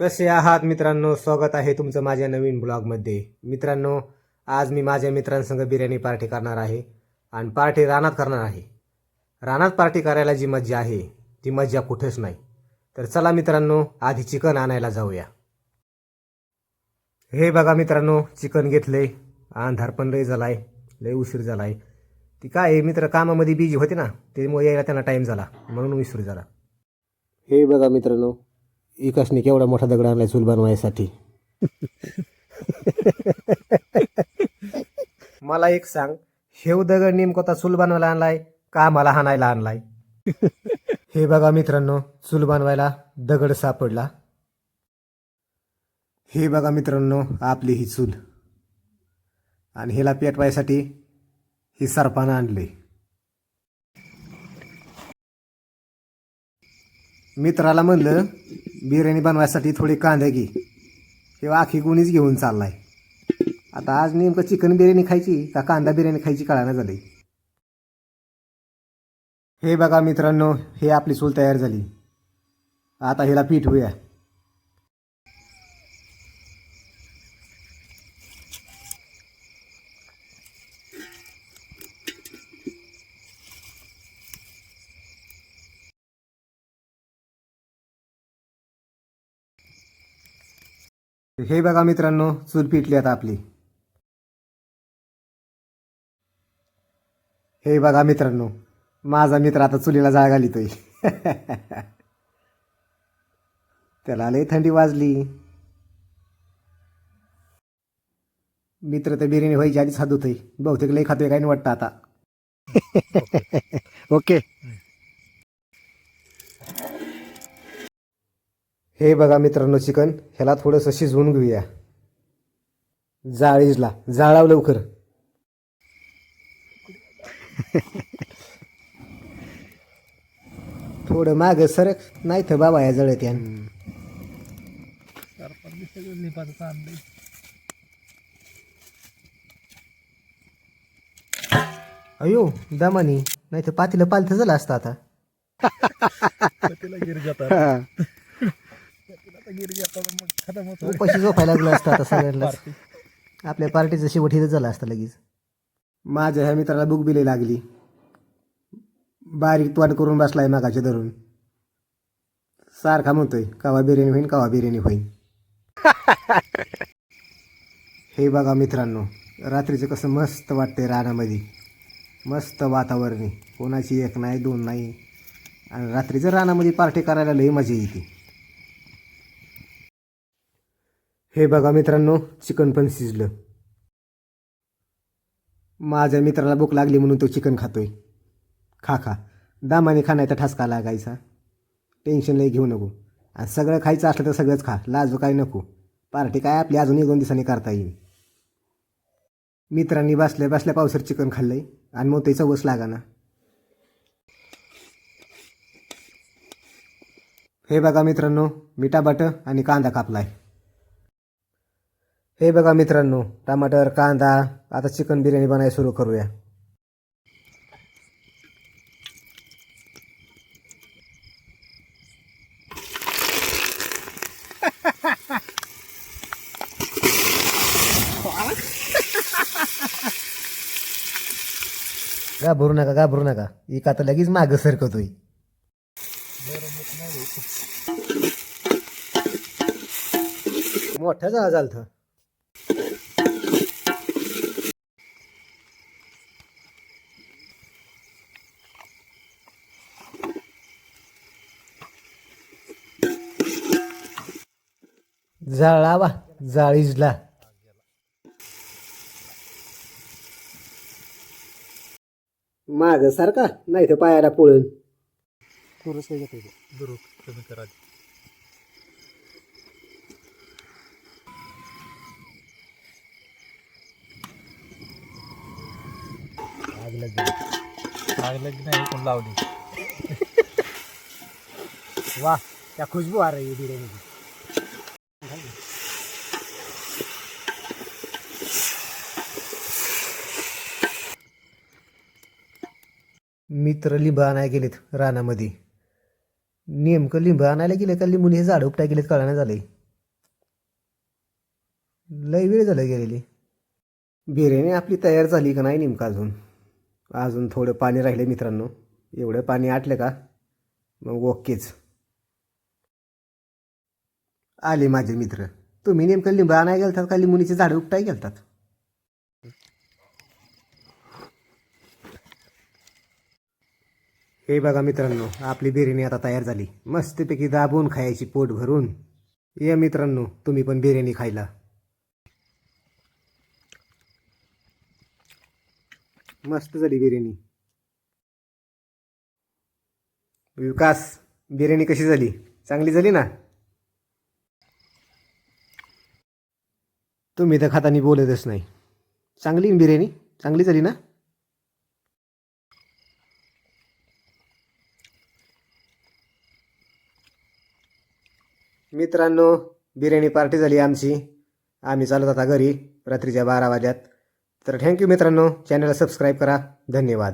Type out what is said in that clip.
कसे आहात मित्रांनो? स्वागत आहे तुमचं माझ्या नवीन ब्लॉगमध्ये. मित्रांनो आज मी माझ्या मित्रांसंग बिर्याणी पार्टी करणार आहे आणि पार्टी रानात करणार आहे. रानात पार्टी करायला जी मज्जा आहे ती मज्जा कुठेच नाही. तर चला मित्रांनो आधी चिकन आणायला जाऊया. हे बघा मित्रांनो चिकन घेतले अंधार पण लय झालाय लय उशीर झालाय. ती काय आहे, मित्र कामामध्ये बिझी होते ना त्यामुळे यायला त्यांना टाईम झाला. म्हणून उशीर झाला. हे बघा मित्रांनो इकासने केवढा मोठा दगड आणलाय चूल बनवायसाठी. मला एक सांग हेव दगड नेमकोता चूल बनवायला आणलाय का मला हाणायला आणलाय? हे बघा मित्रांनो चूल बनवायला दगड सापडला. हे बघा मित्रांनो आपली ही चूल. आणि हिला पेटवायसाठी ही सरपानं आणली. मित्राला म्हणलं बिर्याणी बनवायसाठी थोडी कांदे घे. किंवा आखी गुणीच घेऊन चाललाय. आता आज नेमकं चिकन बिर्याणी खायची का कांदा बिर्याणी खायची कळायला झाली हे बघा मित्रांनो हे आपली चूल तयार झाली. आता हिला पीठ होऊया. हे बघा मित्रांनो चूल पिटली आता आपली. हे बघा मित्रांनो माझा मित्र आता चुलीला जाळ घालितोय. त्याला लय थंडी वाजली. मित्र तर बिर्याणी व्हायची आधीच हात होतोय बहुतेक लय खातोय काय नाही वाटतं आता. ओके. हे बघा मित्रांनो चिकन. ह्याला थोडंसं शिजवून घेऊया. जाळीजला. जाळाव लवकर. थोडं माग सरक नाही तर बाबा या जळत यान अयो दमानी. नाही तर पातीला पालथं झालं असतं आता. उपाशी झोपायला लागलं असतं आता सगळ्यांना आपल्या पार्टीचं शेवट हिथं झालं असतं लगेच. माझ्या ह्या मित्राला बुक बिले लागली. बारीक तोंड करून बसलाय मागाच्या धरून. सारखा म्हणतोय कवा बिर्याणी होईन कवा बिर्याणी होईन. हे बघा मित्रांनो रात्रीचं कसं मस्त वाटतंय रानामध्ये. मस्त वातावरण आहे. कोणाची एक नाही दोन नाही. आणि रात्रीचं रानामध्ये पार्टी करायला लई मजा येते. हे बघा मित्रांनो चिकन पण शिजलं. माझ्या मित्राला भूक लागली म्हणून तो चिकन खातोय. खा खा. दामाने खाण्याचा ठसका लागायचा. टेन्शन लई घेऊ नको. आणि सगळं खायचं असलं तर सगळंच खा. लाजू काय नको. पार्टी काय आपली अजून एक दोन दिवसांनी करता येईल. मित्रांनी बसल्या बसल्या पावसात चिकन खाल्लंय. आणि मग त्याचं वस लागाना. हे बघा मित्रांनो मिठा बट आणि कांदा कापलाय. हे बघा मित्रांनो टमाटर कांदा आता चिकन बिर्याणी बनायला सुरू करूया. घाबरू नका घाबरू नका. एक आता लगेच मागं सरकतोय. मोठा जहाज झालतं. जाळावा जाळीजला. माग सारखा नाही तर पायाला पोळून. कमी करा. आग लगे आग लगी नाही पण लावली? वाह क्या खुशबू आ रही है बिरयानी की मित्र लिंब आणायला गेलेत रानामध्ये. नेमकं लिंब आणायला गेलं का लिंबून हे झाड उपटाय गेलेत कळानं झालंय. लय वेळ झालं गेलेली. बिर्याणी आपली तयार झाली का नाही नेमकं अजून? अजून थोडं पाणी राहिले मित्रांनो. एवढं पाणी आटलं का? मग ओकेच. आले माझे मित्र. तुम्ही नेमकं लिंब आणायला गेलतात का लिंबुनीचे झाडं उपटाय गेलतात? हे बघा मित्रांनो आपली बिर्याणी आता तयार झाली. मस्तपैकी दाबून खायची पोट भरून. या मित्रांनो तुम्ही पण बिर्याणी खायला. मस्त झाली बिर्याणी. विकास बिर्याणी कशी झाली? चांगली झाली ना? तुम्ही तर खातानी बोलतच नाही. चांगली बिर्याणी? चांगली झाली ना? मित्रांनो बिर्याणी पार्टी झाली आमची. आम्ही चालत आता घरी रात्रीच्या बारा वाज्यात तर थँक्यू मित्रांनो. चॅनलला सबस्क्राईब करा. धन्यवाद.